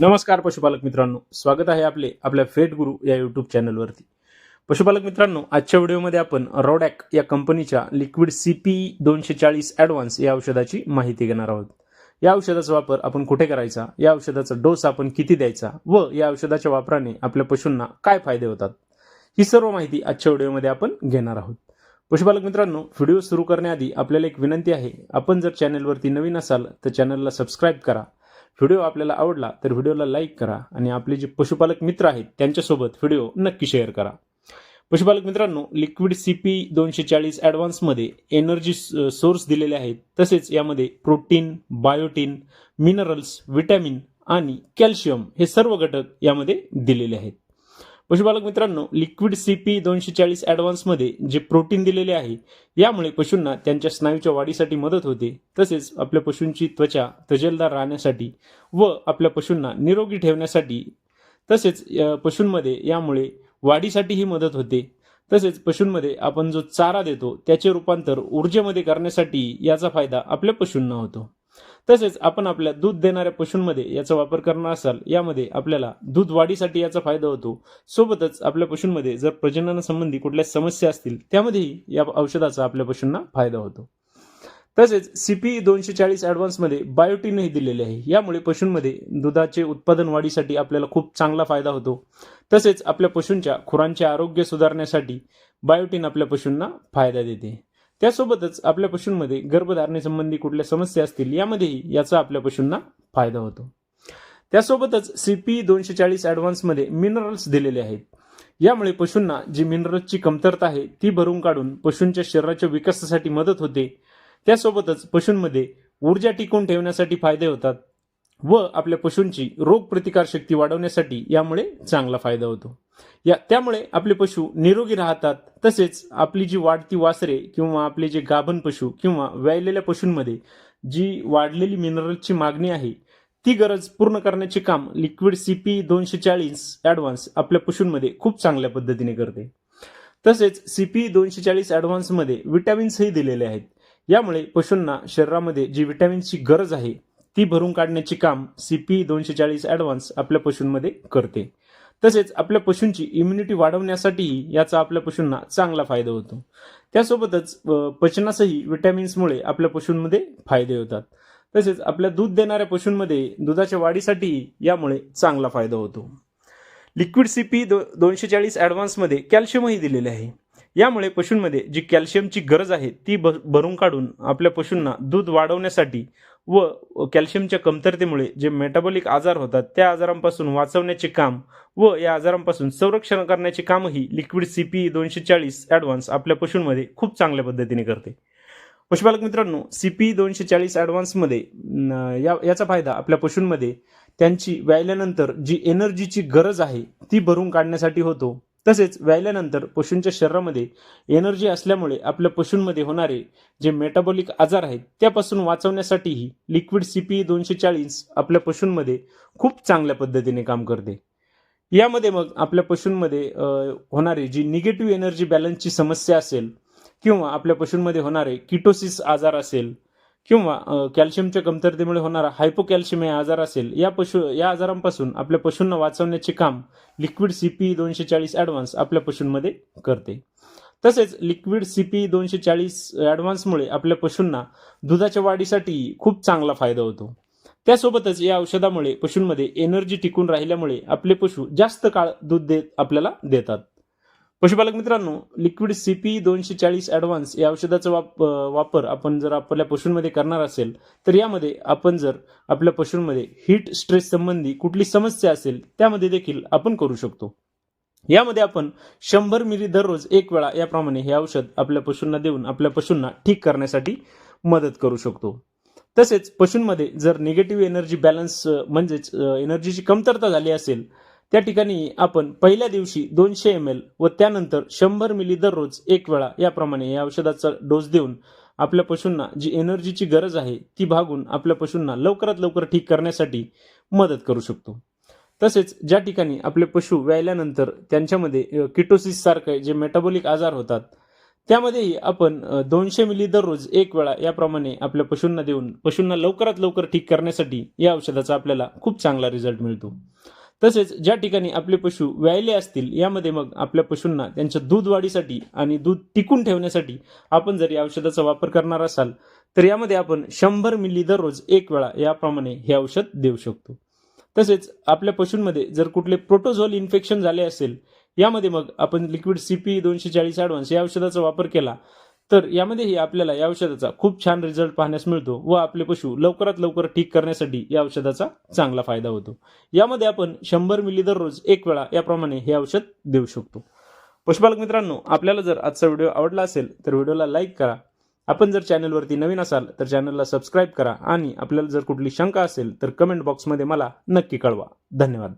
नमस्कार पशुपालक मित्रांनो. स्वागत आहे आपले आपल्या फेट गुरु या यूट्यूब चॅनलवरती पशुपालक मित्रांनो आजच्या व्हिडिओमध्ये आपण रॉडॅक या कंपनीच्या लिक्विड सी पी दोनशे चाळीस ॲडव्हान्स या औषधाची माहिती घेणार आहोत. या औषधाचा वापर आपण कुठे करायचा? या औषधाचा डोस आपण किती द्यायचा? व या औषधाच्या वापराने आपल्या पशूंना काय फायदे होतात? ही सर्व माहिती आजच्या व्हिडिओमध्ये आपण घेणार आहोत. पशुपालक मित्रांनो व्हिडिओ सुरू करण्याआधी आपल्याला एक विनंती आहे. आपण जर चॅनलवरती नवीन असाल तर चॅनलला सबस्क्राईब करा. व्हिडिओ आपल्याला आवडला तर व्हिडिओला लाईक करा आणि आपले जे पशुपालक मित्र आहेत त्यांच्यासोबत व्हिडिओ नक्की शेअर करा. पशुपालक मित्रांनो लिक्विड सी पी दोनशे चाळीस ॲडव्हान्समध्ये एनर्जी सोर्स दिलेले आहेत. तसेच यामध्ये प्रोटीन बायोटीन मिनरल्स व्हिटॅमिन आणि कॅल्शियम हे सर्व घटक यामध्ये दिलेले आहेत. पशुपालक मित्रांनो लिक्विड सी पी दोनशे चाळीस ॲडव्हान्समध्ये जे प्रोटीन दिलेले आहे यामुळे पशूंना त्यांच्या स्नायूच्या वाढीसाठी मदत होते. तसेच आपल्या पशूंची त्वचा तजेलदार राहण्यासाठी व आपल्या पशूंना निरोगी ठेवण्यासाठी तसेच या पशूंमध्ये यामुळे वाढीसाठीही मदत होते. तसेच पशूंमध्ये आपण जो चारा देतो त्याचे रूपांतर ऊर्जेमध्ये करण्यासाठी याचा फायदा आपल्या पशूंना होतो. तसेच आपण आपल्या दूध देणाऱ्या पशूंमध्ये याचा वापर करणार असाल यामध्ये आपल्याला दूध वाढीसाठी याचा फायदा होतो. सोबतच आपल्या पशूंमध्ये जर प्रजननासंबंधी कुठल्या समस्या असतील त्यामध्येही या औषधाचा आपल्या पशूंना फायदा होतो. तसेच सीपी दोनशे चाळीस ॲडव्हान्समध्ये बायोटीनही दिलेले आहे. यामुळे पशूंमध्ये दुधाचे उत्पादन वाढीसाठी आपल्याला खूप चांगला फायदा होतो. तसेच आपल्या पशूंच्या खुरांचे आरोग्य सुधारण्यासाठी बायोटीन आपल्या पशूंना फायदा देते. त्यासोबतच आपल्या पशूंमध्ये गर्भधारणेसंबंधी कुठल्या समस्या असतील यामध्येही याचा आपल्या पशूंना फायदा होतो. त्यासोबतच सी पी दोनशे चाळीस ॲडव्हान्समध्ये मिनरल्स दिलेले आहेत. यामुळे पशूंना जी मिनरल्सची कमतरता आहे ती भरून काढून पशूंच्या शरीराच्या विकासासाठी मदत होते. त्यासोबतच पशूंमध्ये ऊर्जा टिकवून ठेवण्यासाठी फायदे होतात. व आपल्या पशूंची रोगप्रतिकार शक्ती वाढवण्यासाठी यामुळे चांगला फायदा होतो. या त्यामुळे आपले पशु निरोगी राहतात. तसेच आपली जी वाढती वासरे किंवा आपले जे गाभण पशु किंवा व्यायलेल्या पशूंमध्ये जी वाढलेली मिनरलची मागणी आहे ती गरज पूर्ण करण्याचे काम लिक्विड सी पी दोनशे चाळीस ॲडव्हान्स आपल्या पशूंमध्ये खूप चांगल्या पद्धतीने करते. तसेच सी पी दोनशे चाळीस ॲडव्हान्समध्ये विटॅमिन्सही दिलेले आहेत. यामुळे पशूंना शरीरामध्ये जी विटॅमिनची गरज आहे ती भरून काढण्याचे काम सी पी दोनशे चाळीस ॲडव्हान्स आपल्या पशूंमध्ये करते. तसेच आपल्या पशूंची इम्युनिटी वाढवण्यासाठीही याचा आपल्या पशूंना चांगला फायदा होतो. त्यासोबतच पचनासही विटॅमिन्समुळे आपल्या पशूंमध्ये फायदे होतात. तसेच आपल्या दूध देणाऱ्या पशूंमध्ये दुधाच्या वाढीसाठीही यामुळे चांगला फायदा होतो. लिक्विड सी पी दो दोनशे चाळीस ॲडव्हान्समध्ये कॅल्शियमही दिलेले आहे. यामुळे पशूंमध्ये जी कॅल्शियमची गरज आहे ती भ भरून काढून आपल्या पशूंना दूध वाढवण्यासाठी व कॅल्शियमच्या कमतरतेमुळे जे मेटाबॉलिक आजार होतात त्या आजारांपासून वाचवण्याचे काम व या आजारांपासून संरक्षण करण्याचे कामही लिक्विड सी पी दोनशे चाळीस ॲडव्हान्स आपल्या पशूंमध्ये खूप चांगल्या पद्धतीने करते. पशुपालक मित्रांनो सी पी दोनशे चाळीस ॲडव्हान्समध्ये या याचा फायदा आपल्या पशूंमध्ये त्यांची व्यायल्यानंतर जी एनर्जीची गरज आहे ती भरून काढण्यासाठी होतो. तसेच व्यायल्यानंतर पशूंच्या शरीरामध्ये एनर्जी असल्यामुळे आपल्या पशूंमध्ये होणारे जे मेटाबॉलिक आजार आहेत त्यापासून वाचवण्यासाठीही लिक्विड सी पी दोनशे चाळीस आपल्या पशूंमध्ये खूप चांगल्या पद्धतीने काम करते. यामध्ये मग आपल्या पशूंमध्ये होणारी जी निगेटिव्ह एनर्जी बॅलन्सची समस्या असेल किंवा आपल्या पशूंमध्ये होणारे किटोसिस आजार असेल किंवा कॅल्शियमच्या कमतरतेमुळे होणारा हायपोकॅल्शियम हे आजार असेल या पशु या आजारांपासून आपल्या पशूंना वाचवण्याचे काम लिक्विड सी पी दोनशे चाळीस ॲडव्हान्स आपल्या पशूंमध्ये करते. तसेच लिक्विड सी पी दोनशे चाळीस ॲडव्हान्समुळे आपल्या पशूंना दुधाच्या वाढीसाठी खूप चांगला फायदा होतो. त्यासोबतच या औषधामुळे पशूंमध्ये एनर्जी टिकून राहिल्यामुळे आपले पशु जास्त काळ दूध देत आपल्याला देतात. पशुपालक मित्रांनो लिक्विड सी पी दोनशे चाळीस ॲडव्हान्स या औषधाचा वाप वापर आपण जर आपल्या पशूंमध्ये करणार असेल तर यामध्ये आपण जर आपल्या पशूंमध्ये हीट स्ट्रेस संबंधी कुठली समस्या असेल त्यामध्ये देखील आपण करू शकतो. यामध्ये आपण शंभर मिली दररोज एक वेळा याप्रमाणे हे औषध आपल्या पशूंना देऊन आपल्या पशूंना ठीक करण्यासाठी मदत करू शकतो. तसेच पशूंमध्ये जर निगेटिव्ह एनर्जी बॅलन्स म्हणजेच एनर्जीची कमतरता झाली असेल त्या ठिकाणी आपण पहिल्या दिवशी दोनशे एम एल व त्यानंतर शंभर मिली दररोज एक वेळा याप्रमाणे या औषधाचा डोस देऊन आपल्या पशूंना जी एनर्जीची गरज आहे ती भागून आपल्या पशूंना लवकरात लवकर ठीक करण्यासाठी मदत करू शकतो. तसेच ज्या ठिकाणी आपले पशु व्यायल्यानंतर त्यांच्यामध्ये किटोसिस सारखे जे मेटाबॉलिक आजार होतात त्यामध्येही आपण दोनशे मिली दररोज एक वेळा याप्रमाणे आपल्या पशूंना देऊन पशूंना लवकरात लवकर ठीक करण्यासाठी या औषधाचा आपल्याला खूप चांगला रिझल्ट मिळतो. तसेच ज्या ठिकाणी आपले पशु व्यायले असतील यामध्ये मग आपल्या पशूंना त्यांच्या दूध वाढीसाठी आणि दूध टिकून ठेवण्यासाठी आपण जर या औषधाचा वापर करणार असाल तर यामध्ये आपण शंभर मिली दररोज एक वेळा याप्रमाणे हे औषध देऊ शकतो. तसेच आपल्या पशूंमध्ये जर कुठले प्रोटोझोल इन्फेक्शन झाले असेल यामध्ये मग आपण लिक्विड सी पी दोनशे चाळीस ॲडव्हान्स या औषधाचा वापर केला तर यामध्येही आपल्याला या औषधाचा खूप छान रिझल्ट पाहण्यास मिळतो व आपले पशु लवकरात लवकर ठीक करण्यासाठी या औषधाचा चांगला फायदा होतो. यामध्ये आपण शंभर मिली दररोज एक वेळा याप्रमाणे हे औषध देऊ शकतो. पशुपालक मित्रांनो आपल्याला जर आजचा व्हिडिओ आवडला असेल तर व्हिडिओला लाईक करा. आपण जर चॅनलवरती नवीन असाल तर चॅनलला सबस्क्राईब करा आणि आपल्याला जर कुठली शंका असेल तर कमेंट बॉक्समध्ये मला नक्की कळवा. धन्यवाद.